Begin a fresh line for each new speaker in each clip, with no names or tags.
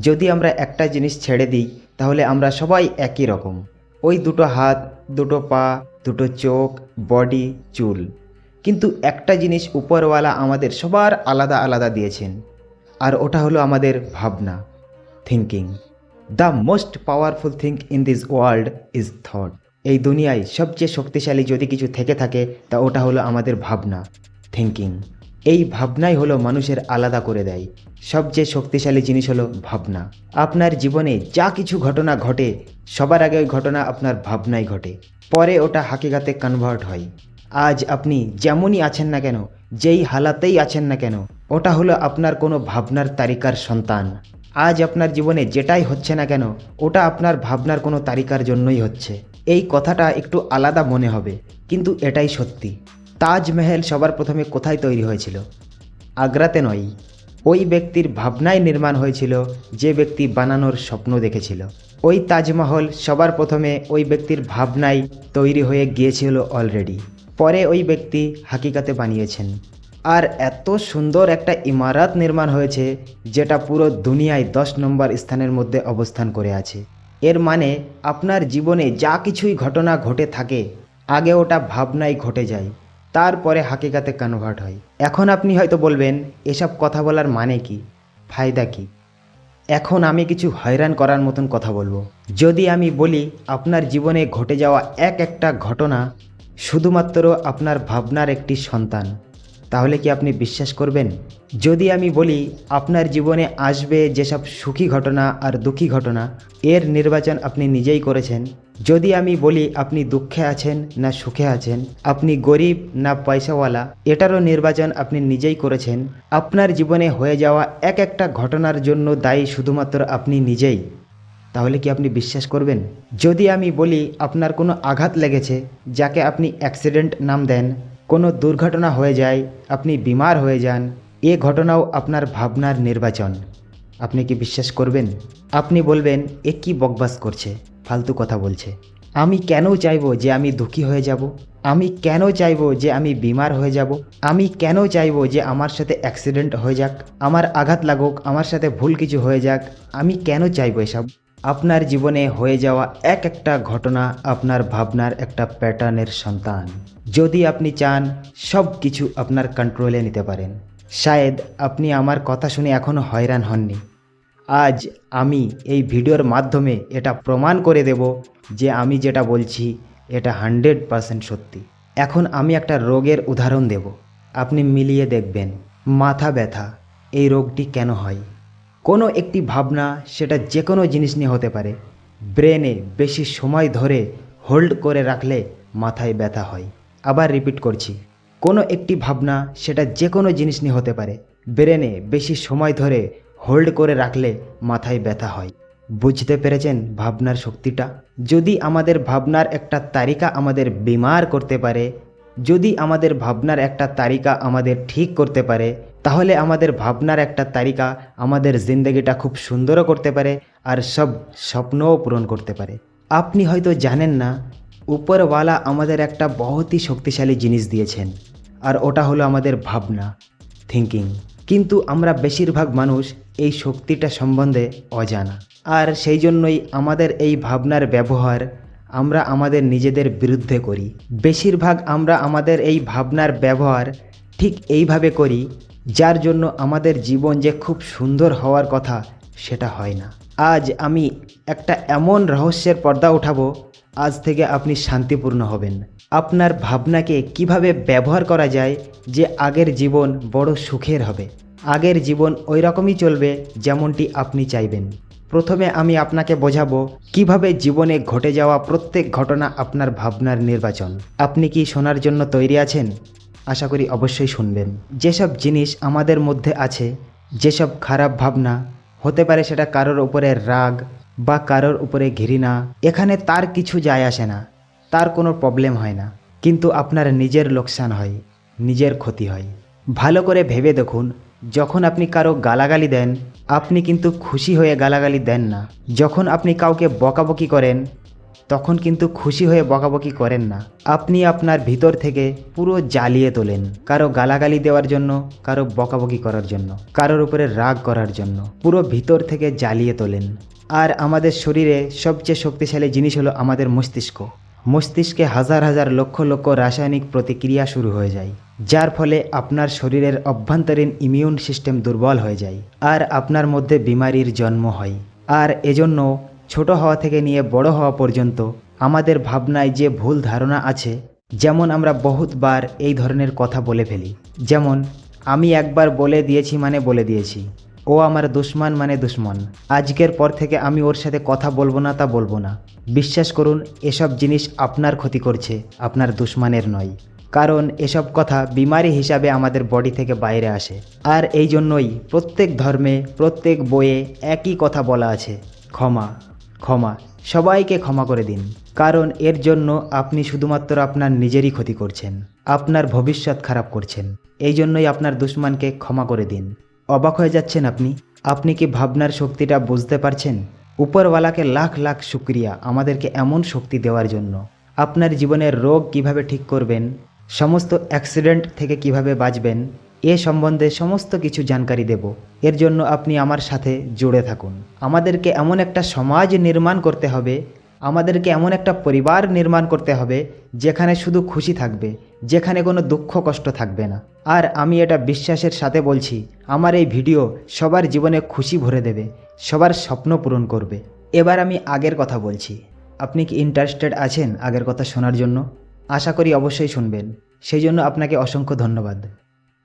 যদি আমরা একটা জিনিস ছেড়ে দিই, তাহলে আমরা সবাই একই রকম। ওই দুটো হাত, দুটো পা, দুটো চোখ, বডি, চুল। কিন্তু একটা জিনিস উপরওয়ালা আমাদের সবার আলাদা আলাদা দিয়েছেন। আর ওটা হলো আমাদের ভাবনা thinking the most powerful thing in this world is thought এই দুনিয়ায় সবচেয়ে শক্তিশালী যদি কিছু থেকে থাকে, তা ওটা হলো আমাদের ভাবনা থিঙ্কিং এই ভাবনাই হলো মানুষের আলাদা করে দেয়। সবচেয়ে শক্তিশালী জিনিস হলো ভাবনা। আপনার জীবনে যা কিছু ঘটনা ঘটে, সবার আগে ওই ঘটনা আপনার ভাবনায় ঘটে। পরে ওটা হাকিকাতে কনভার্ট হয়। আজ আপনি যেমনই আছেন না কেন, যেই হালাতেই আছেন না কেন, ওটা হলো আপনার কোনো ভাবনার তালিকার সন্তান। আজ আপনার জীবনে যেটাই হচ্ছে না কেন, ওটা আপনার ভাবনার কোনো তালিকার জন্যই হচ্ছে। এই কথাটা একটু আলাদা মনে হবে, কিন্তু এটাই সত্যি। তাজমহল সবার প্রথমে কোথায় তৈরি হয়েছিল? আগ্রাতে নয়। ওই ব্যক্তির ভাবনায় নির্মাণ হয়েছিল, যে ব্যক্তি বানানোর স্বপ্ন দেখেছিল। ওই তাজমহল সবার প্রথমে ওই ব্যক্তির ভাবনায় তৈরি হয়ে গিয়েছিল অলরেডি পরে ওই ব্যক্তি হাকিকাতে বানিয়েছেন। আর এত সুন্দর একটা ইমারত নির্মাণ হয়েছে, যেটা পুরো দুনিয়ায় দশ নম্বর স্থানের মধ্যে অবস্থান করে আছে। এর মানে আপনার জীবনে যা কিছুই ঘটনা ঘটে থাকে, আগে ওটা ভাবনায় ঘটে যায়। তারপরে হাকিকাতে কনভার্ট হয়। এখন আপনি হয়তো বলবেন, এসব কথা বলার মানে কি? ফায়দা কি? এখন আমি কিছু হয়রান করার মতন কথা বলব। যদি আমি বলি, আপনার জীবনে ঘটে যাওয়া এক একটা ঘটনা শুধুমাত্র আপনার ভাবনার একটি সন্তান, তাহলে কি আপনি বিশ্বাস করবেন? যদি আমি বলি, আপনার জীবনে আসবে যেসব সুখী ঘটনা আর দুঃখী ঘটনা, এর নির্বাচন আপনি নিজেই করেছেন যদি আমি বলি আপনি দুঃখে আছেন না সুখে আছেন, আপনি গরিব না পয়সাওয়ালা, এটারও নির্বাচন আপনি নিজেই করেছেন। আপনার জীবনে হয়ে যাওয়া এক একটা ঘটনার জন্য দায়ী শুধুমাত্র আপনি নিজেই। তাহলে কি আপনি বিশ্বাস করবেন? যদি আমি বলি আপনার কোনো আঘাত লেগেছে, যাকে আপনি অ্যাক্সিডেন্ট নাম দেন, কোনো দুর্ঘটনা হয়ে যায়, আপনি বিমার হয়ে যান, এ ঘটনাও আপনার ভাবনার নির্বাচন। আপনি কি বিশ্বাস করবেন? আপনি বলবেন, এ কি বকবাস করছে? ফালতু কথা বলছে। আমি কেন চাইব যে আমি দুঃখী হয়ে যাব? আমি কেন চাইব যে আমি বিমার হয়ে যাব? আমি কেন চাইব যে আমার সাথে অ্যাক্সিডেন্ট হয়ে যাক? আমার আঘাত লাগুক, আমার সাথে ভুল কিছু হয়ে যাক? আমি কেন চাইব এসব? আপনার জীবনে হয়ে যাওয়া এক একটা ঘটনা আপনার ভাবনার একটা প্যাটার্নের সন্তান। যদি আপনি চান, সব কিছু আপনার কন্ট্রোলে নিতে পারেন। শায়দ, আপনি আমার কথা শুনে এখনও হয়রান হননি। আজ আমি এই ভিডিওর মাধ্যমে এটা প্রমাণ করে দেব যে আমি যেটা বলছি, এটা হান্ড্রেড পারসেন্ট সত্যি। এখন আমি একটা রোগের উদাহরণ দেব। আপনি মিলিয়ে দেখবেন, মাথা ব্যথা, এই রোগটি কেন হয়? কোনো একটি ভাবনা সেটা যে কোনো জিনিস নিয়ে হতে পারে। ব্রেনে বেশি সময় ধরে হোল্ড করে রাখলে মাথায় ব্যথা হয়। আবার রিপিট করছি, কোনো একটি ভাবনা সেটা যে কোনো জিনিস নিয়ে হতে পারে। ব্রেনে বেশি সময় ধরে হোল্ড করে রাখলে মাথায় ব্যথা হয়। বুঝতে পেরেছেন ভাবনার শক্তিটা? যদি আমাদের ভাবনার একটা তালিকা আমাদের বিমার করতে পারে, যদি আমাদের ভাবনার একটা তালিকা আমাদের ঠিক করতে পারে, তাহলে আমাদের ভাবনার একটা তালিকা আমাদের জিন্দগিটা খুব সুন্দরও করতে পারে আর সব স্বপ্নও পূরণ করতে পারে। আপনি হয়তো জানেন না, উপরওয়ালা আমাদের একটা বহুতই শক্তিশালী জিনিস দিয়েছেন, আর ওটা হলো আমাদের ভাবনা থিঙ্কিং কিন্তু আমরা বেশিরভাগ মানুষ এই শক্তিটা সম্বন্ধে অজানা। আর সেই জন্যই আমাদের এই ভাবনার ব্যবহার আমরা আমাদের নিজেদের বিরুদ্ধে করি। বেশিরভাগ আমরা আমাদের এই ভাবনার ব্যবহার ঠিক এইভাবে করি, যার জন্য আমাদের জীবন যে খুব সুন্দর হওয়ার কথা সেটা হয় না। আজ আমি একটা এমন রহস্যের পর্দা উঠাবো আজ থেকে আপনি শান্তিপূর্ণ হবেন। আপনার ভাবনাকে কীভাবে ব্যবহার করা যায় যে আগের জীবন বড় সুখের হবে। আগের জীবন ওই রকমই চলবে যেমনটি আপনি চাইবেন। প্রথমে আমি আপনাকে বোঝাবো কীভাবে জীবনে ঘটে যাওয়া প্রত্যেক ঘটনা আপনার ভাবনার নির্বাচন। আপনি কি শোনার জন্য তৈরি আছেন? আশা করি অবশ্যই শুনবেন। যেসব জিনিস আমাদের মধ্যে আছে, যেসব খারাপ ভাবনা, হতে পারে সেটা কারোর উপরে রাগ বা কারোর উপরে ঘৃণা, এখানে তার কিছু যায় আসে না, তার কোনো প্রবলেম হয় না। কিন্তু আপনার নিজের লোকসান হয়, নিজের ক্ষতি হয়। ভালো করে ভেবে দেখুন, যখন আপনি কারও গালাগালি দেন, আপনি কিন্তু খুশি হয়ে গালাগালি দেন না। যখন আপনি কাউকে বকাবকি করেন, তখন কিন্তু খুশি হয়ে বকাবকি করেন না। আপনি আপনার ভিতর থেকে পুরো জ্বালিয়ে তোলেন, কারও গালাগালি দেওয়ার জন্য, কারও বকাবকি করার জন্য, কারোর উপরে রাগ করার জন্য, পুরো ভিতর থেকে জ্বালিয়ে তোলেন। আর আমাদের শরীরে সবচেয়ে শক্তিশালী জিনিস হলো আমাদের মস্তিষ্ক। মস্তিষ্কে হাজার হাজার লক্ষ লক্ষ রাসায়নিক প্রতিক্রিয়া শুরু হয়ে যায়, যার ফলে আপনার শরীরের অভ্যন্তরীণ ইমিউন সিস্টেম দুর্বল হয়ে যায় আর আপনার মধ্যে বিমারির জন্ম হয়। আর এজন্য ছোট হওয়া থেকে নিয়ে বড় হওয়া পর্যন্ত আমাদের ভাবনায় যে ভুল ধারণা আছে, যেমন আমরা বহুতবার এই ধরনের কথা বলে ফেলি। যেমন, আমি একবার বলে দিয়েছি মানে বলে দিয়েছি। ও আমার দুশ্মন মানে দুশ্মন। আজকের পর থেকে আমি ওর সাথে কথা বলব না তা বলব না। বিশ্বাস করুন, এসব জিনিস আপনার ক্ষতি করছে, আপনার দুশ্মনের নয়। কারণ এসব কথা বিমারি হিসাবে আমাদের বডি থেকে বাইরে আসে। আর এই জন্যই প্রত্যেক ধর্মে, প্রত্যেক বইয়ে একই কথা বলা আছে, ক্ষমা ক্ষমা, সবাইকে ক্ষমা করে দিন। কারণ এর জন্য আপনি শুধুমাত্র আপনার নিজেরই ক্ষতি করছেন, আপনার ভবিষ্যৎ খারাপ করছেন। এই জন্যই আপনার দুশ্মনকে ক্ষমা করে দিন। অবাক হয়ে যাচ্ছেন আপনি। আপনি কি ভাবনার শক্তিটা বুঝতে পারছেন? উপরওয়ালাকে লাখ লাখ শুক্রিয়া আমাদেরকে এমন শক্তি দেওয়ার জন্য। আপনার জীবনের রোগ কীভাবে ঠিক করবেন? সমস্ত অ্যাক্সিডেন্ট থেকে কীভাবে বাঁচবেন? এ সম্বন্ধে সমস্ত কিছু জানকারি দেব। এর জন্য আপনি আমার সাথে জুড়ে থাকুন। আমাদেরকে এমন একটা সমাজ নির্মাণ করতে হবে আমাদেরকে এমন একটা পরিবার নির্মাণ করতে হবে যেখানে শুধু খুশি থাকবে, যেখানে কোনো দুঃখ কষ্ট থাকবে না। আর আমি এটা বিশ্বাসের সাথে বলছি, আমার এই ভিডিও সবার জীবনে খুশি ভরে দেবে, সবার স্বপ্ন পূরণ করবে। এবার আমি আগের কথা বলছি। আপনি কি ইন্টারেস্টেড আছেন আগের কথা শোনার জন্য? আশা করি অবশ্যই শুনবেন। সেই জন্য আপনাকে অসংখ্য ধন্যবাদ।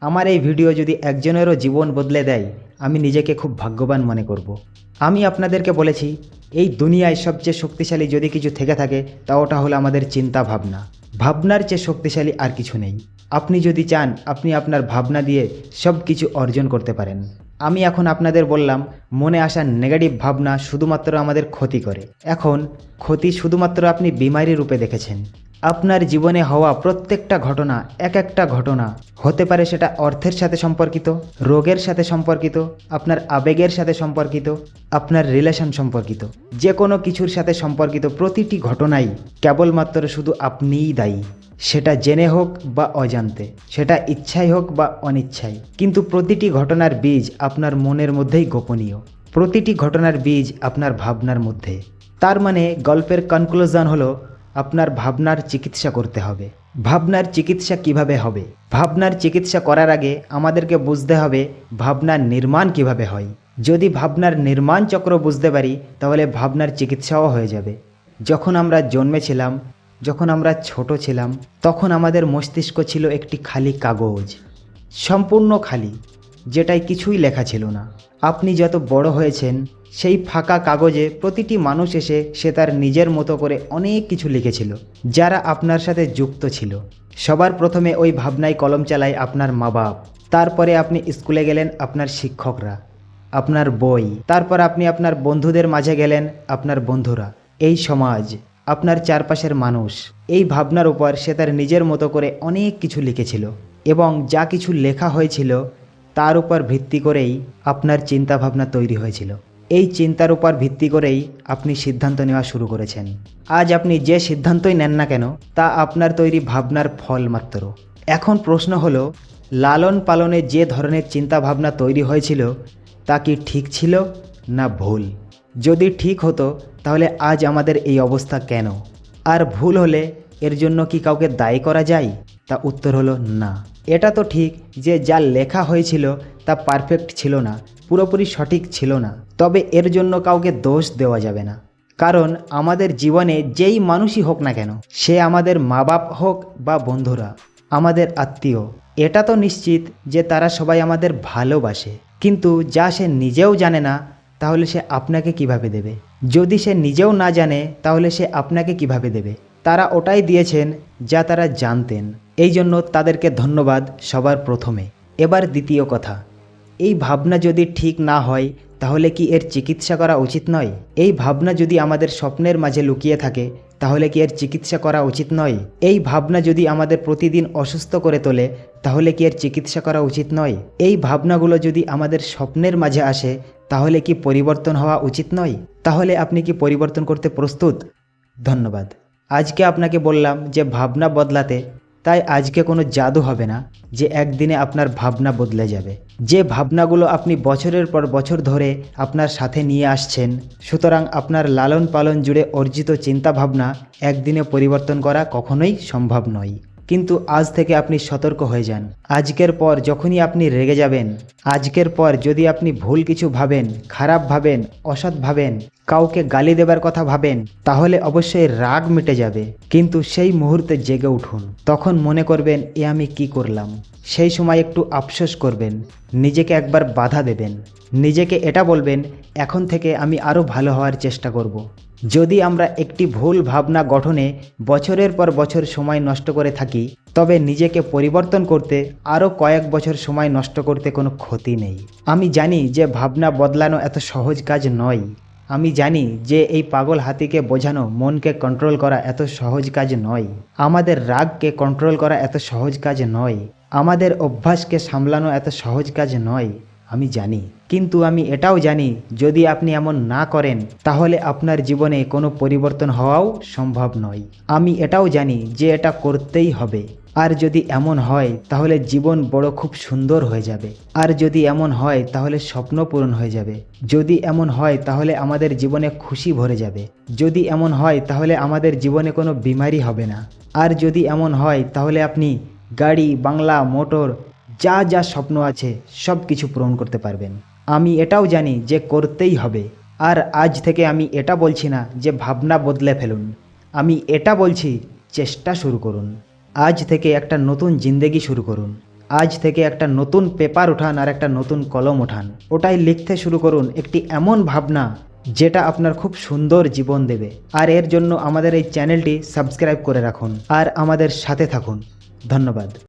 আমার এই ভিডিও যদি একজনেরও জীবন বদলে দেয়, আমি নিজেকে খুব ভাগ্যবান মনে করব। আমি আপনাদেরকে বলেছি, এই দুনিয়ায় সবচেয়ে শক্তিশালী যদি কিছু থেকে থাকে তা ওটা হলো আমাদের চিন্তা ভাবনা। ভাবনার চেয়ে শক্তিশালী আর কিছু নেই। আপনি যদি চান, আপনি আপনার ভাবনা দিয়ে সব কিছু অর্জন করতে পারেন। আমি এখন আপনাদের বললাম, মনে আসা নেগেটিভ ভাবনা শুধুমাত্র আমাদের ক্ষতি করে। এখন, ক্ষতি শুধুমাত্র আপনি বিমারি রূপে দেখেছেন। আপনার জীবনে হওয়া প্রত্যেকটা ঘটনা, এক একটা ঘটনা, হতে পারে সেটা অর্থের সাথে সম্পর্কিত, রোগের সাথে সম্পর্কিত, আপনার আবেগের সাথে সম্পর্কিত, আপনার রিলেশন সম্পর্কিত। যে কোনো কিছুর সাথে সম্পর্কিত প্রতিটি ঘটনাই কেবলমাত্র শুধু আপনিই দায়ী। সেটা জেনে হোক বা অজান্তে, সেটা ইচ্ছাই হোক বা অনিচ্ছাই। কিন্তু প্রতিটি ঘটনার বীজ আপনার মনের মধ্যেই গোপনীয়। প্রতিটি ঘটনার বীজ আপনার ভাবনার মধ্যে। তার মানে গল্পের কনক্লুশন হলো আপনার ভাবনার চিকিৎসা করতে হবে। ভাবনার চিকিৎসা কীভাবে হবে? ভাবনার চিকিৎসা করার আগে আমাদেরকে বুঝতে হবে ভাবনার নির্মাণ কীভাবে হয়। যদি ভাবনার নির্মাণ চক্র বুঝতে পারি, তাহলে ভাবনার চিকিৎসাও হয়ে যাবে। যখন আমরা জন্মেছিলাম, যখন আমরা ছোট ছিলাম, তখন আমাদের মস্তিষ্ক ছিল একটি খালি কাগজ। সম্পূর্ণ খালি, যেটায় কিছুই লেখা ছিল না। আপনি যত বড় হয়েছেন সেই ফাঁকা কাগজে প্রতিটি মানুষ এসে সে তার নিজের মতো করে অনেক কিছু লিখেছিল, যারা আপনার সাথে যুক্ত ছিল। সবার প্রথমে ওই ভাবনায় কলম চালায় আপনার মা বাপ। তারপরে আপনি স্কুলে গেলেন আপনার শিক্ষকরা, আপনার বই। তারপর আপনি আপনার বন্ধুদের মাঝে গেলেন আপনার বন্ধুরা। এই সমাজ, আপনার চারপাশের মানুষ, এই ভাবনার উপর সে তার নিজের মতো করে অনেক কিছু লিখেছিল এবং যা কিছু লেখা হয়েছিল, তার উপর ভিত্তি করেই আপনার চিন্তাভাবনা তৈরি হয়েছিল। এই চিন্তার উপর ভিত্তি করেই আপনি সিদ্ধান্ত নেওয়া শুরু করেছেন। আজ আপনি যে সিদ্ধান্তই নেন না কেন, তা আপনার তৈরি ভাবনার ফল মাত্র। এখন প্রশ্ন হলো, লালন পালনে যে ধরনের চিন্তা ভাবনা তৈরি হয়েছিল, তা কি ঠিক ছিল না ভুল? যদি ঠিক হতো, তাহলে আজ আমাদের এই অবস্থা কেন? আর ভুল হলে এর জন্য কি কাউকে দায়ী করা যায়? তা উত্তর হলো না। এটা তো ঠিক যে যা লেখা হয়েছিল, তা পারফেক্ট ছিল না। পুরোপুরি সঠিক ছিল না। তবে এর জন্য কাউকে দোষ দেওয়া যাবে না। কারণ আমাদের জীবনে যেই মানুষই হোক না কেন, সে আমাদের মা বাপ হোক বা বন্ধুরা, আমাদের আত্মীয়, এটা তো নিশ্চিত যে তারা সবাই আমাদের ভালোবাসে। কিন্তু যা সে নিজেও জানে না, তাহলে সে আপনাকে কীভাবে দেবে? যদি সে নিজেও না জানে, তাহলে সে আপনাকে কীভাবে দেবে? তারা ওটাই দিয়েছেন যা তারা জানতেন। এই জন্য তাদেরকে ধন্যবাদ সবার প্রথমে। এবার দ্বিতীয় কথা। এই ভাবনা যদি ঠিক না হয়, তাহলে কি এর চিকিৎসা করা উচিত নয়? এই ভাবনা যদি আমাদের স্বপ্নের মাঝে লুকিয়ে থাকে, তাহলে কি এর চিকিৎসা করা উচিত নয়? এই ভাবনা যদি আমাদের প্রতিদিন অসুস্থ করে তোলে, তাহলে কি এর চিকিৎসা করা উচিত নয়? এই ভাবনাগুলো যদি আমাদের স্বপ্নের মাঝে আসে, তাহলে কি পরিবর্তন হওয়া উচিত নয়? তাহলে আপনি কি পরিবর্তন করতে প্রস্তুত? ধন্যবাদ। আজকে আপনাকে বললাম যে ভাবনা বদলাতে তাই আজকে কোনো জাদু হবে না যে একদিনে আপনার ভাবনা বদলে যাবে। যে ভাবনাগুলো আপনি বছরের পর বছর ধরে আপনার সাথে নিয়ে আসছেন, সুতরাং আপনার লালন পালন জুড়ে অর্জিত চিন্তাভাবনা একদিনে পরিবর্তন করা কখনোই সম্ভব নয়। কিন্তু আজ থেকে আপনি সতর্ক হয়ে যান। আজকের পর যখনই আপনি রেগে যাবেন, আজকের পর যদি আপনি ভুল কিছু ভাবেন, খারাপ ভাবেন, অসৎ ভাবেন কাউকে গালি দেবার কথা ভাবেন, তাহলে অবশ্যই রাগ মিটে যাবে। কিন্তু সেই মুহূর্তে জেগে উঠুন। তখন মনে করবেন, এ আমি কি করলাম? সেই সময় একটু আফসোস করবেন, নিজেকে একবার বাধা দেবেন। নিজেকে এটা বলবেন, এখন থেকে আমি আরও ভালো হওয়ার চেষ্টা করব। যদি আমরা একটি ভুল ভাবনা গঠনে বছরের পর বছর সময় নষ্ট করে থাকি, তবে নিজেকে পরিবর্তন করতে আরও কয়েক বছর সময় নষ্ট করতে কোনো ক্ষতি নেই। আমি জানি যে ভাবনা বদলানো এত সহজ কাজ নয়। আমি জানি যে এই পাগল হাতিকে বোঝানো মনকে কন্ট্রোল করা এত সহজ কাজ নয়। আমাদের রাগকে কন্ট্রোল করা এত সহজ কাজ নয়। আমাদের অভ্যাসকে সামলানো এত সহজ কাজ নয়, আমি জানি। কিন্তু আমি এটাও জানি, যদি আপনি এমন না করেন, তাহলে আপনার জীবনে কোনো পরিবর্তন হওয়াও সম্ভব নয়। আমি এটাও জানি যে এটা করতেই হবে। আর যদি এমন হয়, তাহলে জীবন বড় খুব সুন্দর হয়ে যাবে। আর যদি এমন হয়, তাহলে স্বপ্ন পূরণ হয়ে যাবে। যদি এমন হয়, তাহলে আমাদের জীবনে খুশি ভরে যাবে। যদি এমন হয়, তাহলে আমাদের জীবনে কোনো বিমারি হবে না। আর যদি এমন হয়, তাহলে আপনি গাড়ি, বাংলা, মোটর, যা যা স্বপ্ন আছে, সব কিছু পূরণ করতে পারবেন। আমি এটাও জানি যে করতেই হবে। আর আজ থেকে আমি এটা বলছি না যে ভাবনা বদলে ফেলুন। আমি এটা বলছি, চেষ্টা শুরু করুন। আজ থেকে একটা নতুন জিন্দেগি শুরু করুন। আজ থেকে একটা নতুন পেপার উঠান আর একটা নতুন কলম উঠান ওটাই লিখতে শুরু করুন একটি এমন ভাবনা যেটা আপনার খুব সুন্দর জীবন দেবে। আর এর জন্য আমাদের এই চ্যানেলটি সাবস্ক্রাইব করে রাখুন। আর আমাদের সাথে থাকুন। ধন্যবাদ।